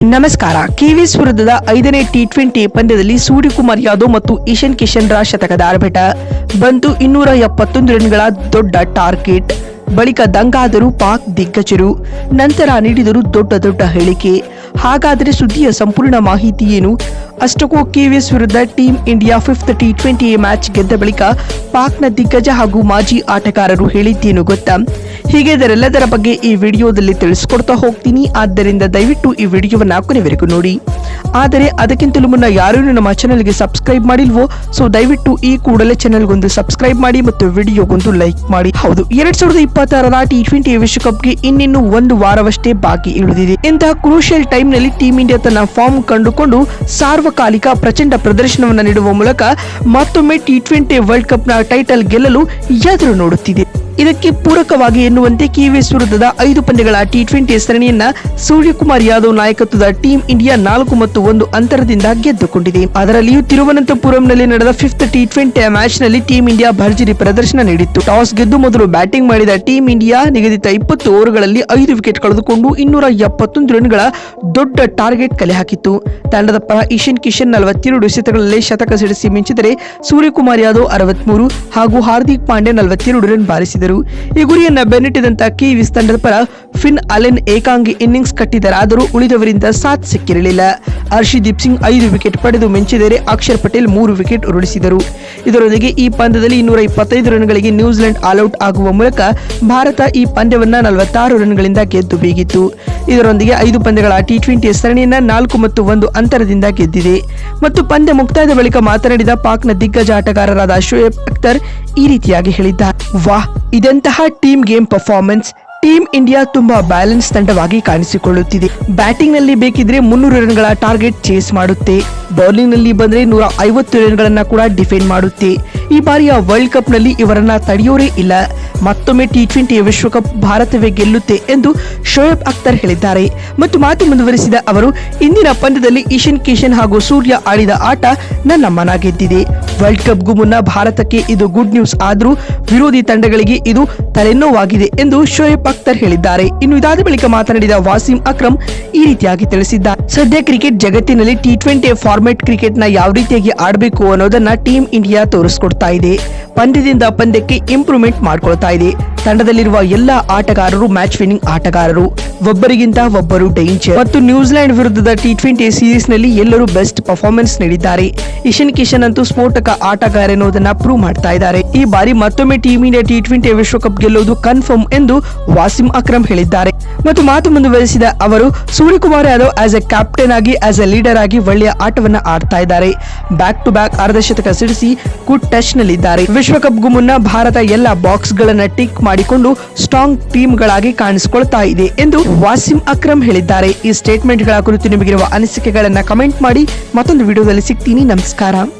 ನಮಸ್ಕಾರ. ಕಿವೀಸ್ ವಿರುದ್ಧದ ಐದನೇ ಟಿ ಟ್ವೆಂಟಿ ಪಂದ್ಯದಲ್ಲಿ ಸೂರ್ಯಕುಮಾರ್ ಯಾದವ್ ಮತ್ತು ಇಶನ್ ಕಿಶನ್ ರ ಶತಕದ ಆರ್ಭಟ. ಬಂತು ಇನ್ನೂರ ಎಪ್ಪತ್ತೊಂದು ರನ್ಗಳ ದೊಡ್ಡ ಟಾರ್ಗೆಟ್. ಬಳಿಕ ದಂಗಾದರು ಪಾಕ್ ದಿಗ್ಗಜರು. ನಂತರ ನೀಡಿದರು ದೊಡ್ಡ ದೊಡ್ಡ ಹೇಳಿಕೆ. ಹಾಗಾದರೆ ಸುದ್ದಿಯ ಸಂಪೂರ್ಣ ಮಾಹಿತಿ ಏನು? ಅಷ್ಟಕ್ಕೂ ಕೆವಿಎಸ್ ವಿರುದ್ಧ team India fifth T twenty match ಗೆದ್ದ ಬಳಿಕ ಪಾಕ್ನ ದಿಗ್ಗಜ ಹಾಗೂ ಮಾಜಿ ಆಟಗಾರರು ಹೇಳಿದ್ದೇನು ಗೊತ್ತಾ? ಹೀಗೆ ಇದರೆಲ್ಲದರ ಬಗ್ಗೆ ಈ ವಿಡಿಯೋದಲ್ಲಿ ತಿಳಿಸ್ಕೊಡ್ತಾ ಹೋಗ್ತೀನಿ. ಆದ್ದರಿಂದ ದಯವಿಟ್ಟು ಈ ವಿಡಿಯೋವನ್ನು ಕೊನೆವರೆಗೂ ನೋಡಿ. ಆದರೆ ಅದಕ್ಕಿಂತಲೂ ಮುನ್ನ ಯಾರೂ ನಮ್ಮ ಚಾನೆಲ್ಗೆ ಸಬ್ಸ್ಕ್ರೈಬ್ ಮಾಡಿಲ್ವೋ? ಸೊ ದಯವಿಟ್ಟು ಈ ಕೂಡಲೇ ಚಾನೆಲ್ಗೊಂದು ಸಬ್ಸ್ಕ್ರೈಬ್ ಮಾಡಿ ಮತ್ತು ವಿಡಿಯೋಗೊಂದು ಲೈಕ್ ಮಾಡಿ. ಹೌದು, ಎರಡ್ ಸಾವಿರದ ಇಪ್ಪತ್ತಾರರ ಟಿ ಟ್ವೆಂಟಿ ವಿಶ್ವಕಪ್ಗೆ ಇನ್ನಿನ್ನು ಒಂದು ವಾರವಷ್ಟೇ ಬಾಕಿ ಇಳಿದಿದೆ ಇಂತಹ ಕ್ರೂಷಿಯಲ್ ಟೈಮ್ನಲ್ಲಿ ಟೀಂ ಇಂಡಿಯಾ ತನ್ನ ಫಾರ್ಮ್ ಕಂಡುಕೊಂಡು ಸಾರ್ವಕಾಲಿಕ ಪ್ರಚಂಡ ಪ್ರದರ್ಶನವನ್ನು ನೀಡುವ ಮೂಲಕ ಮತ್ತೊಮ್ಮೆ ಟಿ ಟ್ವೆಂಟಿ ವರ್ಲ್ಡ್ ಕಪ್ನ ಟೈಟಲ್ ಗೆಲ್ಲಲು ಎದುರು ನೋಡುತ್ತಿದೆ. ಇದಕ್ಕೆ ಪೂರಕವಾಗಿ ಎನ್ನುವಂತೆ ಕಿವಿಎಸ್ ವಿರುದ್ಧದ ಐದು ಪಂದ್ಯಗಳ ಟಿ ಟ್ವೆಂಟಿ ಸರಣಿಯನ್ನ ಸೂರ್ಯಕುಮಾರ್ ಯಾದವ್ ನಾಯಕತ್ವದ ಟೀಂ ಇಂಡಿಯಾ ನಾಲ್ಕು ಮತ್ತು ಒಂದು ಅಂತರದಿಂದ ಗೆದ್ದುಕೊಂಡಿದೆ. ಅದರಲ್ಲಿಯೂ ತಿರುವನಂತಪುರಂನಲ್ಲಿ ನಡೆದ ಫಿಫ್ತ್ ಟಿ ಟ್ವೆಂಟಿ ಮ್ಯಾಚ್ನಲ್ಲಿ ಟೀಂ ಇಂಡಿಯಾ ಭರ್ಜರಿ ಪ್ರದರ್ಶನ ನೀಡಿತ್ತು. ಟಾಸ್ ಗೆದ್ದು ಮೊದಲು ಬ್ಯಾಟಿಂಗ್ ಮಾಡಿದ ಟೀಂ ಇಂಡಿಯಾ ನಿಗದಿತ ಇಪ್ಪತ್ತು ಓವರ್ಗಳಲ್ಲಿ ಐದು ವಿಕೆಟ್ ಕಳೆದುಕೊಂಡು ಇನ್ನೂರ ಎಪ್ಪತ್ತೊಂದು ರನ್ಗಳ ದೊಡ್ಡ ಟಾರ್ಗೆಟ್ ಕಲೆ ಹಾಕಿತ್ತು. ತಂಡದ ಪರ ಈಶನ್ ಕಿಶನ್ ನಲವತ್ತೆರಡು ಎಸೆತಗಳಲ್ಲಿ ಶತಕ ಸಿಡಿಸಿ ಮಿಂಚಿದರೆ ಸೂರ್ಯಕುಮಾರ್ ಯಾದವ್ ಅರವತ್ಮೂರು ಹಾಗೂ ಹಾರ್ದಿಕ್ ಪಾಂಡ್ಯ ನಲವತ್ತೆರಡು ರನ್ ಬಾರಿಸಿದರು. ಈ ಗುರಿಯನ್ನ ಬೆನ್ನಿಟ್ಟಿದಂತ ಕಿವೀಸ್ ತಂಡದ ಪರ ಫಿನ್ ಅಲೆನ್ ಏಕಾಂಗಿ ಇನ್ನಿಂಗ್ಸ್ ಕಟ್ಟಿದರಾದರೂ ಉಳಿದವರಿಂದ ಸಾಥ್ ಸಿಕ್ಕಿರಲಿಲ್ಲ. ಹರ್ಷಿದೀಪ್ ಸಿಂಗ್ ಐದು ವಿಕೆಟ್ ಪಡೆದು ಮೆಂಚಿದರೆ ಅಕ್ಷರ್ ಪಟೇಲ್ ಮೂರು ವಿಕೆಟ್ ಉರುಳಿಸಿದರು. ಇದರೊಂದಿಗೆ ಈ ಪಂದ್ಯದಲ್ಲಿ ಇನ್ನೂರ ಇಪ್ಪತ್ತೈದು ರನ್ಗಳಿಗೆ ನ್ಯೂಜಿಲೆಂಡ್ ಆಲ್ಔಟ್ ಆಗುವ ಮೂಲಕ ಭಾರತ ಈ ಪಂದ್ಯವನ್ನ ನಲವತ್ತಾರು ರನ್ಗಳಿಂದ ಗೆದ್ದು ಬೀಗಿತ್ತು. ಇದರೊಂದಿಗೆ ಐದು ಪಂದ್ಯಗಳ ಟಿ ಟ್ವೆಂಟಿ ಸರಣಿಯನ್ನ ನಾಲ್ಕು ಮತ್ತು ಒಂದು ಅಂತರದಿಂದ ಗೆದ್ದಿದೆ. ಮತ್ತು ಪಂದ್ಯ ಮುಕ್ತಾಯದ ಬಳಿಕ ಮಾತನಾಡಿದ ಪಾಕ್ನ ದಿಗ್ಗಜ ಆಟಗಾರರಾದ ಶೋಯಬ್ ಅಖ್ತರ್ ಈ ರೀತಿಯಾಗಿ ಹೇಳಿದ್ದಾರೆ. ವಾಹ್! ಇದೆಂತಹ team game performance, team India ತುಂಬಾ ಬ್ಯಾಲೆನ್ಸ್ ತಂಡವಾಗಿ ಕಾಣಿಸಿಕೊಳ್ಳುತ್ತಿದೆ. ಬ್ಯಾಟಿಂಗ್ನಲ್ಲಿ ಬೇಕಿದ್ರೆ ಮುನ್ನೂರು ರನ್ಗಳ ಟಾರ್ಗೆಟ್ ಚೇಸ್ ಮಾಡುತ್ತೆ. ಬೌಲಿಂಗ್ನಲ್ಲಿ ಬಂದ್ರೆ ನೂರ ಐವತ್ತು ರನ್ಗಳನ್ನ ಕೂಡ ಡಿಫೆಂಡ್ ಮಾಡುತ್ತೆ. ಈ ಬಾರಿಯ ವರ್ಲ್ಡ್ ಕಪ್ನಲ್ಲಿ ಇವರನ್ನ ತಡೆಯೋರೇ ಇಲ್ಲ. ಮತ್ತೊಮ್ಮೆ ಟಿ ಟ್ವೆಂಟಿ ವಿಶ್ವಕಪ್ ಭಾರತವೇ ಗೆಲ್ಲುತ್ತೆ ಎಂದು ಶೋಯಬ್ ಅಖ್ತರ್ ಹೇಳಿದ್ದಾರೆ. ಮತ್ತು ಮಾತು ಮುಂದುವರಿಸಿದ ಅವರು, ಇಂದಿನ ಪಂದ್ಯದಲ್ಲಿ ಈಶನ್ ಕಿಶನ್ ಹಾಗೂ ಸೂರ್ಯ ಆಡಿದ ಆಟ ನನ್ನ ಮನ ಗೆದ್ದಿದೆ ವರ್ಲ್ಡ್ ಕಪ್ಗೂ ಮುನ್ನ ಭಾರತಕ್ಕೆ ಇದು ಗುಡ್ ನ್ಯೂಸ್ ಆದರೂ ವಿರೋಧಿ ತಂಡಗಳಿಗೆ ಇದು ತಲೆನೋವಾಗಿದೆ ಎಂದು ಶೋಯಬ್ ಅಖ್ತರ್ ಹೇಳಿದ್ದಾರೆ. ಇನ್ನು ಇದಾದ ಬಳಿಕ ಮಾತನಾಡಿದ ವಾಸಿಂ ಅಕ್ರಮ್ ಈ ರೀತಿಯಾಗಿ ತಿಳಿಸಿದ್ದಾರೆ. ಸದ್ಯ ಕ್ರಿಕೆಟ್ ಜಗತ್ತಿನಲ್ಲಿ ಟಿ ಟ್ವೆಂಟಿ ಫಾರ್ಮೆಟ್ ಕ್ರಿಕೆಟ್ನ ಯಾವ ರೀತಿಯಾಗಿ ಆಡಬೇಕು ಅನ್ನೋದನ್ನ ಟೀಮ್ ಇಂಡಿಯಾ ತೋರಿಸ್ಕೊಡ್ತಾ ಇದೆ. ಪಂದ್ಯದಿಂದ ಪಂದ್ಯಕ್ಕೆ ಇಂಪ್ರೂವ್ಮೆಂಟ್ ಮಾಡ್ಕೊಳ್ತಾ ಇದೆ. ತಂಡದಲ್ಲಿರುವ ಎಲ್ಲಾ ಆಟಗಾರರು ಮ್ಯಾಚ್ ವಿನ್ನಿಂಗ್ ಆಟಗಾರರು. ಒಬ್ಬರಿಗಿಂತ ಒಬ್ಬರು ಡೇಂಜರ್ ಮತ್ತು ನ್ಯೂಜಿಲೆಂಡ್ ವಿರುದ್ಧದ ಟಿ ಟ್ವೆಂಟಿ ಸೀರೀಸ್ನಲ್ಲಿ ಎಲ್ಲರೂ ಬೆಸ್ಟ್ ಪರ್ಫಾರ್ಮೆನ್ಸ್ ನೀಡಿದ್ದಾರೆ. ಇಶನ್ ಕಿಶನ್ ಅಂತೂ ಸ್ಫೋಟಕ ಆಟಗಾರ ಎನ್ನುವುದನ್ನ ಪ್ರೂವ್ ಮಾಡ್ತಾ ಇದ್ದಾರೆ. ಈ ಬಾರಿ ಮತ್ತೊಮ್ಮೆ ಟೀಮ್ ಇಂಡಿಯಾ ಟಿ ಟ್ವೆಂಟಿ ವಿಶ್ವಕಪ್ ಗೆಲ್ಲುವುದು ಕನ್ಫರ್ಮ್ ಎಂದು ವಾಸಿಂ ಅಕ್ರಮ್ ಹೇಳಿದ್ದಾರೆ. ಮತ್ತು ಮಾತು ಮುಂದುವರೆಸಿದ ಅವರು, Suryakumar Yadav as a captain ಆಗಿ ಆಸ್ ಎ ಲೀಡರ್ ಆಗಿ ಒಳ್ಳೆಯ ಆಟವನ್ನ ಆಡ್ತಾ ಇದ್ದಾರೆ. ಬ್ಯಾಕ್ ಟು ಬ್ಯಾಕ್ ಅರ್ಧಶತಕ ಸಿಡಿಸಿ ಗುಡ್ ಟಚ್ ನಲ್ಲಿದ್ದಾರೆ. ವಿಶ್ವಕಪ್ಗೂ ಮುನ್ನ ಭಾರತ ಎಲ್ಲ ಬಾಕ್ಸ್ ಗಳನ್ನ ಟಿಕ್ ಮಾಡಿಕೊಂಡು ಸ್ಟ್ರಾಂಗ್ ಟೀಮ್ ಗಳಾಗಿ ಕಾಣಿಸಿಕೊಳ್ತಾ ಇದೆ ಎಂದು ವಾಸಿಂ ಅಕ್ರಮ್ ಹೇಳಿದ್ದಾರೆ. ಈ ಸ್ಟೇಟ್ಮೆಂಟ್ಗಳ ಕುರಿತು ನಿಮಗಿರುವ ಅನಿಸಿಕೆಗಳನ್ನ ಕಮೆಂಟ್ ಮಾಡಿ, ಮತ್ತೊಂದು ವಿಡಿಯೋದಲ್ಲಿ ಸಿಗ್ತೀನಿ. ನಮಸ್ಕಾರ.